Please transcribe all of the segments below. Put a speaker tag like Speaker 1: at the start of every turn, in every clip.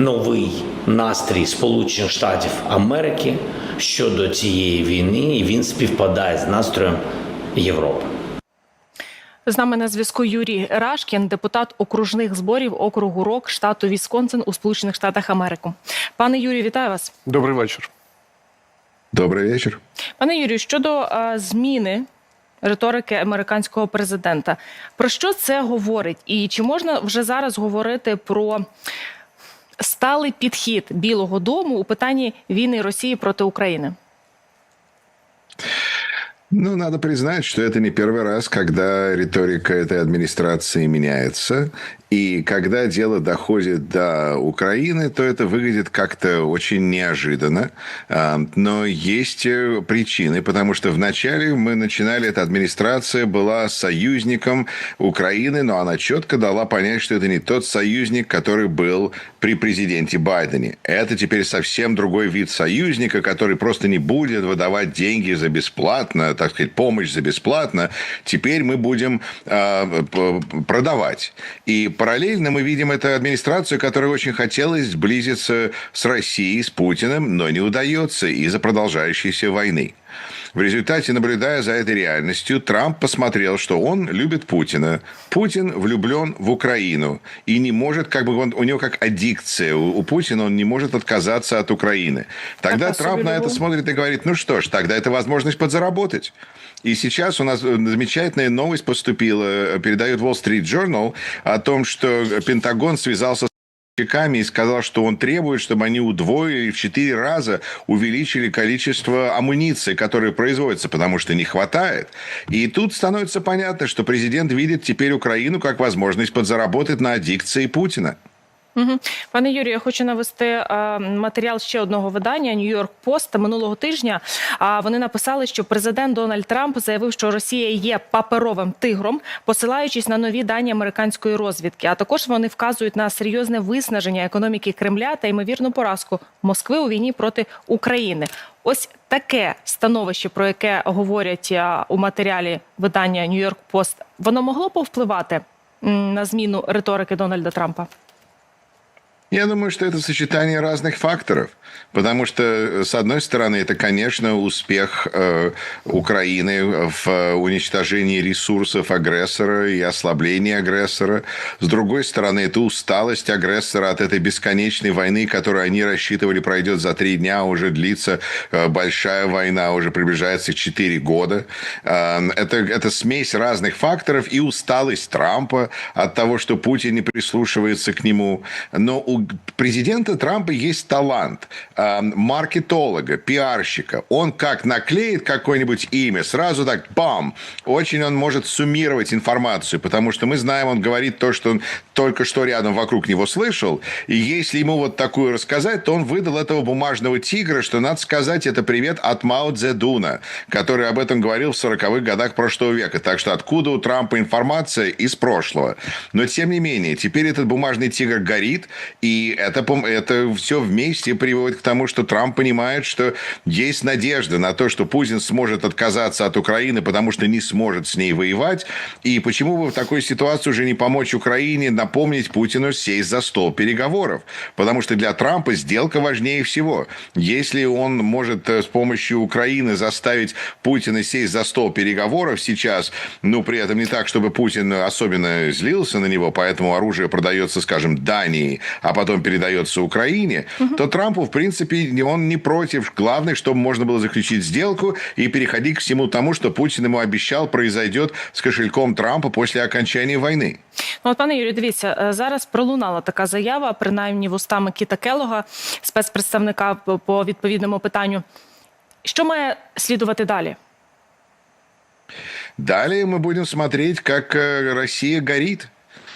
Speaker 1: новий настрій Сполучених Штатів Америки щодо цієї війни, і він співпадає з настроєм Європи.
Speaker 2: З нами на зв'язку Юрій Рашкін, депутат окружних зборів округу Рок штату Вісконсин у Сполучених Штатах Америки. Пане Юрію, вітаю вас.
Speaker 3: Добрий вечір.
Speaker 4: Добрый вечер.
Speaker 2: Пане Юрію, щодо е, зміни риторики американського президента, про що це говорить? І чи можна вже зараз говорити про сталий підхід Білого Дому у питанні війни Росії проти України?
Speaker 4: Ну, надо признать, что это не первый раз, когда риторика этой администрации меняется. И когда дело доходит до Украины, то это выглядит как-то очень неожиданно. А, Но есть э, причины, потому что вначале мы начинали, эта администрация была союзником Украины, но она четко дала понять, что это не тот союзник, который был при президенте Байдене. Это теперь совсем другой вид союзника, который просто не будет выдавать деньги за бесплатно, так сказать, помощь за бесплатно. Теперь мы будем п- продавать. И параллельно мы видим эту администрацию, которая очень хотела сблизиться с Россией, с Путиным, но не удается из-за продолжающейся войны. В результате, наблюдая за этой реальностью, Трамп посмотрел, что он любит Путина. Путин влюблен в Украину и не может, как бы он, у него как аддикция, у, у Путина он не может отказаться от Украины. Тогда
Speaker 2: а
Speaker 4: Трамп на это смотрит и говорит, ну что ж, тогда это возможность подзаработать. И сейчас у нас э, замечательная новость поступила, э, передает Wall Street Journal о том, что Пентагон связался поставщиками и сказал, что он требует, чтобы они удвоили в четыре раза увеличили количество амуниции, которая производится, потому что не хватает. И тут становится понятно, что президент видит теперь Украину как возможность подзаработать на аддикции Путина.
Speaker 2: Пане Юрію, я хочу навести матеріал ще одного видання Нью-Йорк Пост минулого тижня. Вони написали, що президент Дональд Трамп заявив, що Росія є паперовим тигром, посилаючись на нові дані американської розвідки. А також вони вказують на серйозне виснаження економіки Кремля та ймовірну поразку Москви у війні проти України. Ось таке становище, про яке говорять у матеріалі видання Нью-Йорк Пост, воно могло повпливати на зміну риторики Дональда Трампа.
Speaker 4: Я думаю, что это сочетание разных факторов. Потому что, э, с одной стороны, это, конечно, успех э, Украины в э, уничтожении ресурсов агрессора и ослаблении агрессора. С другой стороны, это усталость агрессора от этой бесконечной войны, которую они рассчитывали пройдет за три дня, а уже длится э, большая война, уже приближается четыре года. Э, Это, это смесь разных факторов и усталость Трампа от того, что Путин не прислушивается к нему. Но у президента Трампа есть талант э, маркетолога, пиарщика. Он как наклеит какое-нибудь имя, сразу так бам! Очень он может суммировать информацию, потому что мы знаем, он говорит то, что он только что рядом вокруг него слышал. И если ему вот такую рассказать, то он выдал этого бумажного тигра, что, надо сказать, это привет от Мао Цзэдуна, который об этом говорил в 40-х годах прошлого века. Так что откуда у Трампа информация из прошлого? Но, тем не менее, теперь этот бумажный тигр горит, и это, пом- это все вместе приводит к тому, что Трамп понимает, что есть надежда на то, что Путин сможет отказаться от Украины, потому что не сможет с ней воевать. И почему бы в такой ситуации уже не помочь Украине напомнить Путину сесть за стол переговоров? Потому что для Трампа сделка важнее всего. Если он может э, с помощью Украины заставить Путина сесть за стол переговоров сейчас, ну, при этом не так, чтобы Путин особенно злился на него, поэтому оружие продается, скажем, Дании, а потом передается Украине, то Трампу, в принципе, не- он не против. Главное, чтобы можно было заключить сделку и переходить к всему тому, что Путин ему обещал, произойдет с кошельком Трампа после окончания войны.
Speaker 2: Ну, от, пане Юрію, дивіться, е, зараз пролунала така заява, принаймні вустами Кіта Келога, спецпредставника по- по відповідному питанню. Що має слідувати далі?
Speaker 4: Далее мы будем смотреть, как э, Россия горит. а,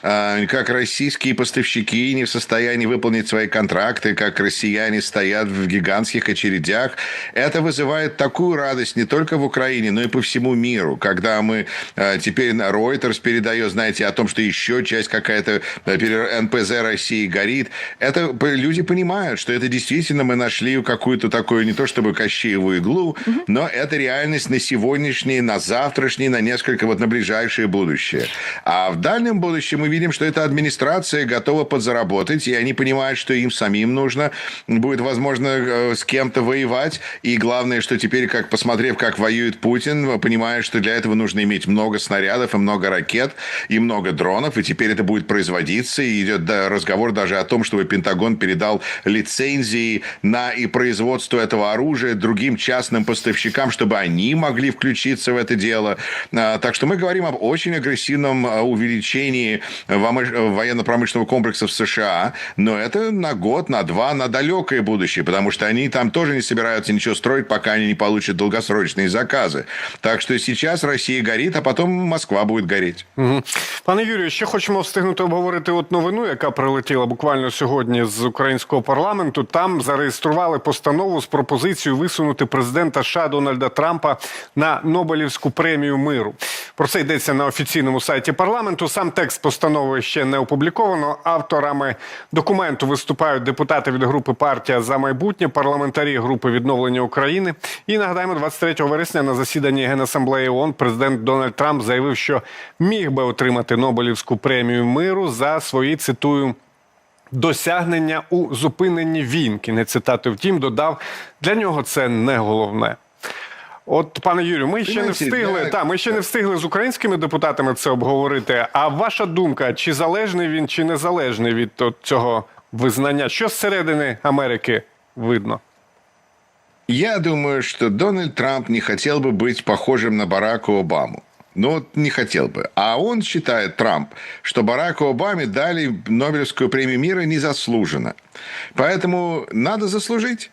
Speaker 4: Как российские поставщики не в состоянии выполнить свои контракты, как россияне стоят в гигантских очередях. Это вызывает такую радость не только в Украине, но и по всему миру. Когда мы э, теперь на Reuters передает, знаете, о том, что еще часть какая-то э, НПЗ России горит, это люди понимают, что это действительно мы нашли какую-то такую, не то чтобы Кощееву иглу, но это реальность на сегодняшний, на завтрашний, на несколько, вот на ближайшее будущее. А в дальнем будущем мы видим, что эта администрация готова подзаработать, и они понимают, что им самим нужно будет, возможно, э, с кем-то воевать. И главное, что теперь, как посмотрев, как воюет Путин, понимают, что для этого нужно иметь много снарядов и много ракет, и много дронов, и теперь это будет производиться, и идет разговор даже о том, чтобы Пентагон передал лицензии на и производство этого оружия другим частным поставщикам, чтобы они могли включиться в это дело. А, Так что мы говорим об очень агрессивном а, увеличении военно-промышленного комплекса в США, но это на год, на два, на далекое будущее, потому что они там тоже не собираются ничего строить, пока они не получат долгосрочные заказы. Так что сейчас Россия горит, а потом Москва будет гореть.
Speaker 3: Мгм. Пане Юрію, ще хочемо встигнути обговорити от новину, яка прилетіла буквально сьогодні з українського парламенту. Там зареєстрували постанову з пропозицією висунути президента США Дональда Трампа на Нобелівську премію миру. Про це йдеться на офіційному сайті парламенту. Сам текст постанови ще не опубліковано. Авторами документу виступають депутати від групи Партія за майбутнє, парламентарі групи відновлення України. І нагадаємо, 23 вересня на засіданні Генасамблеї ООН президент Дональд Трамп заявив, що міг би отримати Нобелівську премію миру за свої цитую. Досягнення у зупиненні війн. Кінець цитати. Втім, додав для нього це не головне. От, пане Юрію, ми ще не
Speaker 4: Понимаете,
Speaker 3: встигли.
Speaker 4: для-
Speaker 3: Та ми ще не встигли з українськими депутатами це обговорити. А ваша думка, чи залежний він, чи незалежний від от цього визнання? Що зсередини Америки видно?
Speaker 4: Я думаю, что Дональд Трамп не хотел бы быть похожим на Барака Обаму. Ну, вот не хотел бы. А он считает, Трамп, что Бараку Обаме дали Нобелевскую премию мира незаслуженно. Поэтому надо заслужить.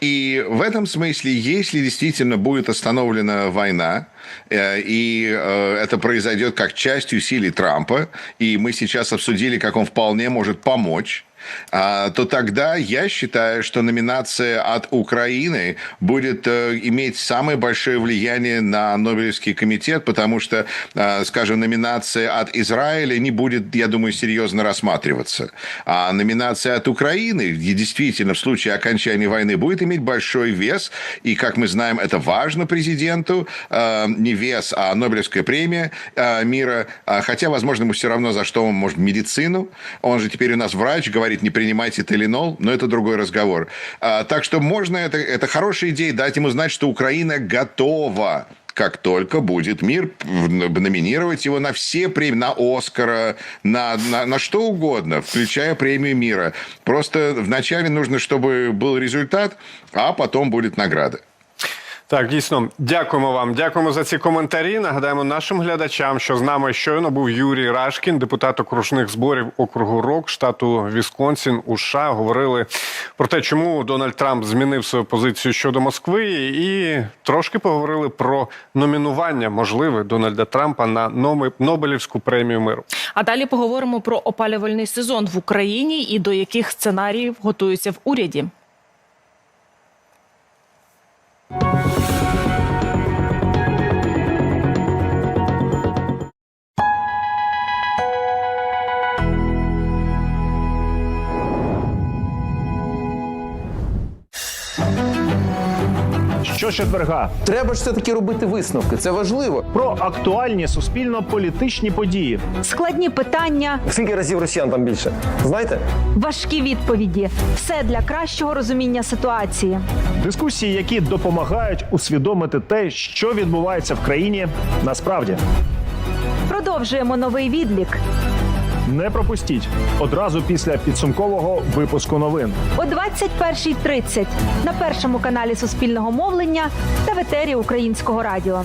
Speaker 4: И в этом смысле, если действительно будет остановлена война, э, и э, это произойдет как часть усилий Трампа, и мы сейчас обсудили, как он вполне может помочь, а, то тогда я считаю, что номинация от Украины будет э, иметь самое большое влияние на Нобелевский комитет, потому что, э, скажем, номинация от Израиля не будет, я думаю, серьезно рассматриваться. А номинация от Украины, действительно, в случае окончания войны, будет иметь большой вес. И, как мы знаем, это важно президенту. Э, Не вес, а Нобелевская премия мира. А, Хотя, возможно, ему все равно за что он может медицину. Он же теперь у нас врач, говорит, не принимайте теленол, но это другой разговор. А, Так что можно, это, это хорошая идея, дать ему знать, что Украина готова как только будет мир, номинировать его на все премии, на Оскара, на, на, на что угодно, включая премию мира. Просто вначале нужно, чтобы был результат, а потом будет награда.
Speaker 3: Так, дійсно, дякуємо вам. Дякуємо за ці коментарі. Нагадаємо нашим глядачам, що з нами щойно був Юрій Рашкін, депутат окружних зборів округу Рок, штату Вісконсін у США. Говорили про те, чому Дональд Трамп змінив свою позицію щодо Москви, і трошки поговорили про номінування можливе Дональда Трампа на Нобелівську премію миру.
Speaker 2: А далі поговоримо про опалювальний сезон в Україні і до яких сценаріїв готуються в уряді.
Speaker 5: Щочетверга
Speaker 6: Треба ж все-таки робити висновки. Це важливо.
Speaker 5: про актуальні суспільно-політичні події.
Speaker 7: Складні питання,
Speaker 6: Скільки разів росіян там більше? Знаєте?
Speaker 7: важкі відповіді все для кращого розуміння ситуації.
Speaker 5: Дискусії, які допомагають усвідомити те, що відбувається в країні насправді.
Speaker 7: Продовжуємо новий відлік
Speaker 5: Не пропустіть одразу після підсумкового випуску новин.
Speaker 7: о 21.30 на першому каналі Суспільного мовлення та в етері Українського радіо.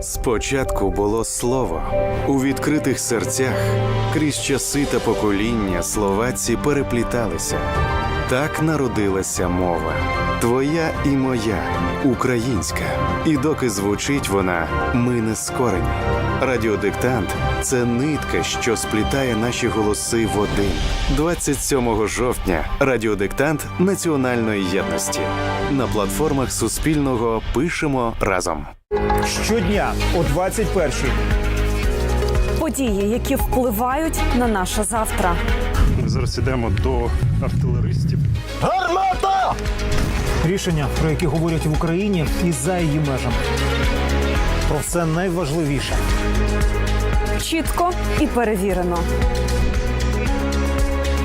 Speaker 8: Спочатку було слово у відкритих серцях крізь часи та покоління словаці перепліталися. Так народилася мова. Твоя і моя українська. І доки звучить вона, ми не скорені. Радіодиктант це нитка, що сплітає наші голоси в один. 27 жовтня. Радіодиктант національної єдності. На платформах Суспільного пишемо разом.
Speaker 5: Щодня о 21-й.
Speaker 9: події, які впливають на наше завтра.
Speaker 5: Ми зараз йдемо до артилеристів.
Speaker 10: рішення, про які говорять в Україні і за її межами. Про все найважливіше
Speaker 9: Чітко і перевірено.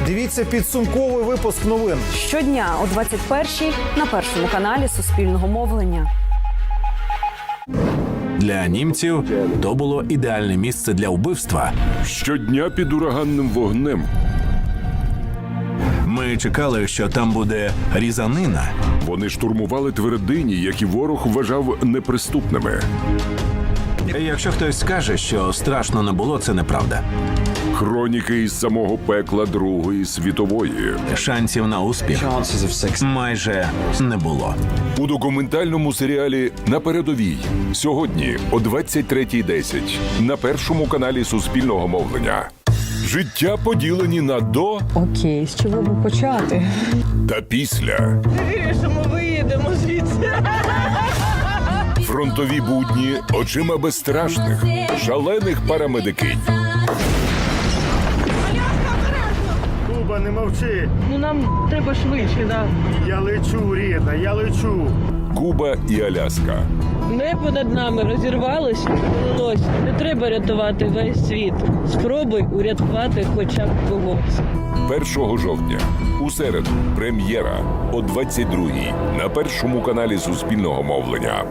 Speaker 11: Дивіться підсумковий випуск новин.
Speaker 9: Щодня о 21-й на першому каналі Суспільного мовлення.
Speaker 12: Для німців то було ідеальне місце для вбивства.
Speaker 13: Щодня під ураганним вогнем.
Speaker 12: Ми чекали, що там буде різанина.
Speaker 13: Вони штурмували твердині, які ворог вважав неприступними.
Speaker 12: Якщо хтось скаже, що страшно не було, це неправда.
Speaker 13: Хроніки із самого пекла Другої світової.
Speaker 12: Шансів на успіх майже не було.
Speaker 13: У документальному серіалі На передовій сьогодні о 23.10 на першому каналі Суспільного мовлення. Життя поділені на до
Speaker 9: Окей, з чого би почати?
Speaker 13: та після.
Speaker 14: Вирішимо, виїдемо звідси.
Speaker 13: Фронтові будні очима безстрашних, шалених парамедикинь.
Speaker 5: Куба, не мовчи.
Speaker 14: Ну нам треба швидше, да.
Speaker 5: Я лечу, рідна, я лечу.
Speaker 13: Куба і Аляска.
Speaker 14: Небо над нами розірвалося, полилось. Не треба рятувати весь світ. Спробуй урятувати хоча б когось.
Speaker 13: 1 жовтня. У середу прем'єра о 22-й на першому каналі Суспільного мовлення.